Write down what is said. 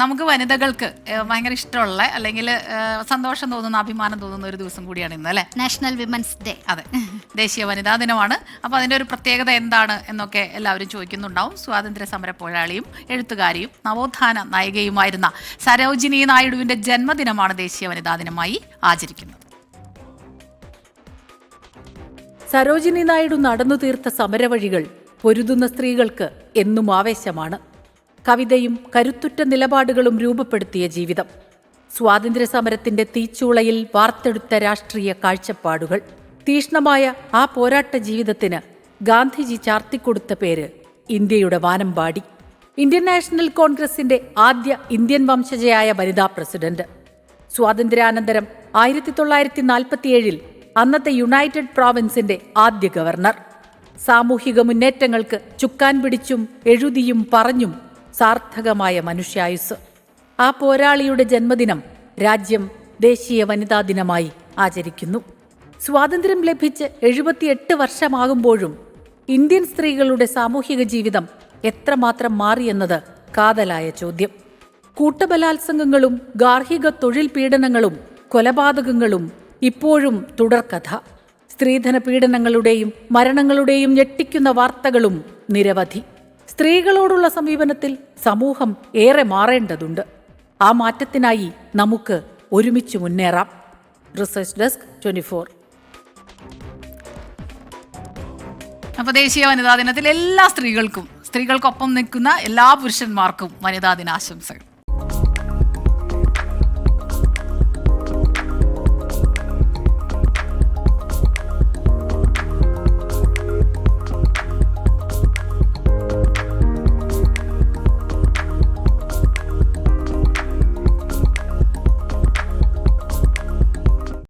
നമുക്ക് വനിതകൾക്ക് ഭയങ്കര ഇഷ്ടമുള്ള അല്ലെങ്കിൽ സന്തോഷം തോന്നുന്ന അഭിമാനം തോന്നുന്ന ഒരു ദിവസം കൂടിയാണ് ഇന്ന് അല്ലേ? നാഷണൽ വിമൻസ് ഡേ അതെ. ദേശീയ വനിതാ ദിനമാണ്. അപ്പോൾ അതിന്റെ ഒരു പ്രത്യേകത എന്താണ് എന്നൊക്കെ എല്ലാവരും ചോദിക്കുന്നുണ്ടാവും. സ്വാതന്ത്ര്യ സമര പോരാളിയും എഴുത്തുകാരിയും നവോത്ഥാന നായികയുമായിരുന്ന സരോജിനി നായിഡുവിന്റെ ജന്മദിനമാണ് ദേശീയ വനിതാ ദിനമായി ആചരിക്കുന്നത്. സരോജിനി നായിഡു നടന്നു തീർത്ത സമരവഴികൾ പൊരുതുന്ന സ്ത്രീകൾക്ക് എന്നും ആവേശമാണ്. കവിതയും കരുത്തുറ്റ നിലപാടുകളും രൂപപ്പെടുത്തിയ ജീവിതം. സ്വാതന്ത്ര്യ സമരത്തിന്റെ തീച്ചൂളയിൽ വാർത്തെടുത്ത രാഷ്ട്രീയ കാഴ്ചപ്പാടുകൾ. തീഷ്ണമായ ആ പോരാട്ട ജീവിതത്തിന് ഗാന്ധിജി ചാർത്തിക്കൊടുത്ത പേര് ഇന്ത്യയുടെ വാനമ്പാടി. ഇന്ത്യൻ നാഷണൽ കോൺഗ്രസിന്റെ ആദ്യ ഇന്ത്യൻ വംശജയായ വനിതാ പ്രസിഡന്റ്. സ്വാതന്ത്ര്യാനന്തരം ആയിരത്തി തൊള്ളായിരത്തി നാൽപ്പത്തിയേഴിൽ അന്നത്തെ യുണൈറ്റഡ് പ്രോവിൻസിന്റെ ആദ്യ ഗവർണർ. സാമൂഹിക മുന്നേറ്റങ്ങൾക്ക് ചുക്കാൻ പിടിച്ചും എഴുതിയും പറഞ്ഞും സാർത്ഥകമായ മനുഷ്യായുസ്. ആ പോരാളിയുടെ ജന്മദിനം രാജ്യം ദേശീയ വനിതാ ദിനമായി ആചരിക്കുന്നു. സ്വാതന്ത്ര്യം ലഭിച്ച് എഴുപത്തിയെട്ട് വർഷമാകുമ്പോഴും ഇന്ത്യൻ സ്ത്രീകളുടെ സാമൂഹിക ജീവിതം എത്രമാത്രം മാറിയെന്നത് കാതലായ ചോദ്യം. കൂട്ടബലാത്സംഗങ്ങളും ഗാർഹിക തൊഴിൽ പീഡനങ്ങളും കൊലപാതകങ്ങളും ഇപ്പോഴും തുടർക്കഥ. സ്ത്രീധന പീഡനങ്ങളുടെയും മരണങ്ങളുടെയും ഞെട്ടിക്കുന്ന വാർത്തകളും നിരവധി. സ്ത്രീകളോടുള്ള സമീപനത്തിൽ സമൂഹം ഏറെ മാറേണ്ടതുണ്ട്. ആ മാറ്റത്തിനായി നമുക്ക് ഒരുമിച്ച് മുന്നേറാം. Research desk twenty four. അപ്പോൾ ദേശീയ വനിതാ ദിനത്തിൽ എല്ലാ സ്ത്രീകൾക്കും സ്ത്രീകൾക്കൊപ്പം നിൽക്കുന്ന എല്ലാ പുരുഷന്മാർക്കും വനിതാ ദിനാശംസകൾ.